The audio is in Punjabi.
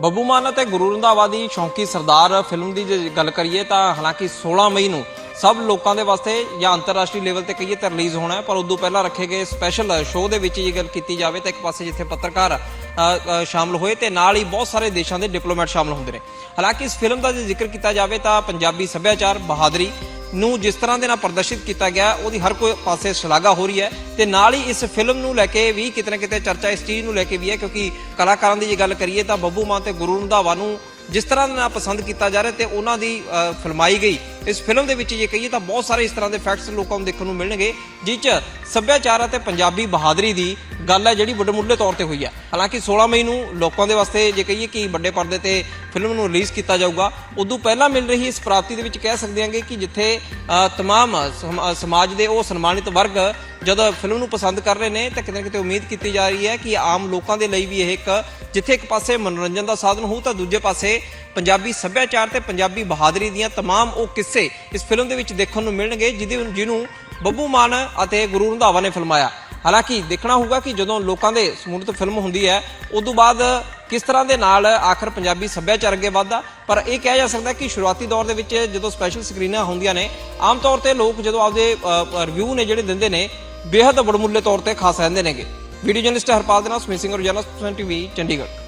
ਬੱਬੂ ਮਾਨ ਅਤੇ ਗੁਰੂ ਰੰਧਾਵਾ ਦੀ ਸ਼ੌਂਕੀ ਸਰਦਾਰ ਫਿਲਮ ਦੀ ਜੇ ਗੱਲ ਕਰੀਏ ਤਾਂ ਹਾਲਾਂਕਿ 16 ਮਈ ਨੂੰ ਸਭ ਲੋਕਾਂ ਦੇ ਵਾਸਤੇ ਜਾਂ ਅੰਤਰਰਾਸ਼ਟਰੀ ਲੈਵਲ ਤੇ ਕਹੀਏ ਤਾਂ ਰਿਲੀਜ਼ ਹੋਣਾ ਹੈ ਪਰ ਉਦੋਂ ਪਹਿਲਾਂ ਰੱਖੇ ਗਏ ਸਪੈਸ਼ਲ ਸ਼ੋਅ ਦੇ ਵਿੱਚ ਇਹ ਗੱਲ ਕੀਤੀ ਜਾਵੇ ਤਾਂ ਇੱਕ ਪਾਸੇ ਜਿੱਥੇ ਪੱਤਰਕਾਰ ਅ, ਸ਼ਾਮਲ ਹੋਏ ਤੇ ਨਾਲ ਹੀ ਬਹੁਤ ਸਾਰੇ ਦੇਸ਼ਾਂ ਦੇ ਡਿਪਲੋਮੈਟ ਸ਼ਾਮਲ ਹੁੰਦੇ ਨੇ। ਹਾਲਾਂਕਿ ਇਸ ਫਿਲਮ ਦਾ ਜੇ ਜ਼ਿਕਰ ਕੀਤਾ ਜਾਵੇ ਤਾਂ ਪੰਜਾਬੀ ਸੱਭਿਆਚਾਰ ਬਹਾਦਰੀ ਨੂੰ ਜਿਸ ਤਰ੍ਹਾਂ ਦੇ ਨਾਲ ਪ੍ਰਦਰਸ਼ਿਤ ਕੀਤਾ ਗਿਆ, ਉਹਦੀ ਹਰ ਕੋਈ ਪਾਸੇ ਸ਼ਲਾਘਾ ਹੋ ਰਹੀ ਹੈ ਤੇ ਨਾਲ ਹੀ ਇਸ ਫਿਲਮ ਨੂੰ ਲੈ ਕੇ ਵੀ ਕਿਤੇ ਨਾ ਕਿਤੇ ਚਰਚਾ ਇਸ ਚੀਜ਼ ਨੂੰ ਲੈ ਕੇ ਵੀ ਹੈ, ਕਿਉਂਕਿ ਕਲਾਕਾਰਾਂ ਦੀ ਜੇ ਗੱਲ ਕਰੀਏ ਤਾਂ ਬੱਬੂ ਮਾਨ ਤੇ ਗੁਰੂ ਰੰਧਾਵਾ ਨੂੰ ਜਿਸ ਤਰ੍ਹਾਂ ਦੇ ਨਾਲ ਪਸੰਦ ਕੀਤਾ ਜਾ ਰਿਹਾ ਤੇ ਉਹਨਾਂ ਦੀ ਫਿਲਮਾਈ ਗਈ। ਇਸ ਫਿਲਮ ਦੇ ਵਿੱਚ ਜੇ ਕਹੀਏ ਤਾਂ ਬਹੁਤ ਸਾਰੇ ਇਸ ਤਰ੍ਹਾਂ ਦੇ ਫੈਕਟਸ ਲੋਕਾਂ ਨੂੰ ਦੇਖਣ ਨੂੰ ਮਿਲਣਗੇ ਜਿਸ 'ਚ ਸੱਭਿਆਚਾਰ ਅਤੇ ਪੰਜਾਬੀ ਬਹਾਦਰੀ ਦੀ ਗੱਲ ਹੈ ਜਿਹੜੀ ਵੱਡਮੁੱਲੇ ਤੌਰ ਤੇ ਹੋਈ ਹੈ ਹਾਲਾਂਕਿ 16 ਮਈ ਨੂੰ ਲੋਕਾਂ ਦੇ ਵਾਸਤੇ ਜੇ ਕਹੀਏ ਕਿ ਵੱਡੇ ਪਰਦੇ ਤੇ ਫਿਲਮ ਨੂੰ ਰਿਲੀਜ਼ ਕੀਤਾ ਜਾਊਗਾ ਉਦੋਂ ਪਹਿਲਾਂ ਮਿਲ ਰਹੀ ਇਸ ਪ੍ਰਾਪਤੀ ਦੇ ਵਿੱਚ ਕਹਿ ਸਕਦੇ ਹਾਂਗੇ ਕਿ ਜਿੱਥੇ ਅ, ਤਮਾਮ ਸਮ- ਅ, ਸਮਾਜ ਦੇ ਉਹ ਸਨਮਾਨਿਤ ਵਰਗ ਜਦੋਂ ਫਿਲਮ ਨੂੰ ਪਸੰਦ ਕਰ ਰਹੇ ਨੇ ਤਾਂ ਕਿਤੇ ਨਾ ਕਿਤੇ ਉਮੀਦ ਕੀਤੀ ਜਾ ਰਹੀ ਹੈ ਕਿ ਆਮ ਲੋਕਾਂ ਦੇ ਲਈ ਵੀ ਇਹ ਇੱਕ ਜਿੱਥੇ ਇੱਕ ਪਾਸੇ ਮਨੋਰੰਜਨ ਦਾ ਸਾਧਨ ਹੋਊ ਤਾਂ ਦੂਜੇ ਪਾਸੇ ਪੰਜਾਬੀ ਸੱਭਿਆਚਾਰ ਤੇ ਪੰਜਾਬੀ ਬਹਾਦਰੀ ਦੀਆਂ तमाम ਉਹ ਕਿੱਸੇ ਇਸ ਫਿਲਮ ਦੇ ਵਿੱਚ ਦੇਖਣ ਨੂੰ ਮਿਲਣਗੇ ਜਿਹਦੇ ਜਿਹਨੂੰ ਬੱਬੂ ਮਾਨ ਅਤੇ ਗੁਰੂ ਰੰਧਾਵਾ ਨੇ ਫਿਲਮਾਇਆ ਹਾਲਾਂਕਿ ਦੇਖਣਾ ਹੋਊਗਾ ਕਿ ਜਦੋਂ ਲੋਕਾਂ ਦੇ ਸਮੂਹਿਤ ਫਿਲਮ ਹੁੰਦੀ ਹੈ ਉਸ ਤੋਂ ਬਾਅਦ ਕਿਸ ਤਰ੍ਹਾਂ ਦੇ ਨਾਲ ਆਖਰ ਪੰਜਾਬੀ ਸੱਭਿਆਚਾਰ ਅੱਗੇ ਵਧਦਾ? ਪਰ ਇਹ ਕਿਹਾ ਜਾ ਸਕਦਾ ਕਿ ਸ਼ੁਰੂਆਤੀ ਦੌਰ ਦੇ ਵਿੱਚ ਜਦੋਂ ਸਪੈਸ਼ਲ ਸਕਰੀਨਾਂ ਹੁੰਦੀਆਂ ਨੇ, ਆਮ ਤੌਰ ਤੇ ਲੋਕ ਜਦੋਂ ਆਪਦੇ ਰਿਵਿਊ ਨੇ ਜਿਹੜੇ ਦਿੰਦੇ ਨੇ, ਬੇਹੱਦ ਬੜਮੁੱਲੇ ਤੌਰ ਤੇ ਖਾਸ ਰਹਿੰਦੇ ਨੇਗੇ। ਵੀਡੀਓ ਜਰਨਲਿਸਟ ਹਰਪਾਲ ਦੇ ਨਾਲ ਸਮਿਤ ਸਿੰਘ, ਰੋਜ਼ਾਨਾ ਟੀਵੀ, ਚੰਡੀਗੜ੍ਹ।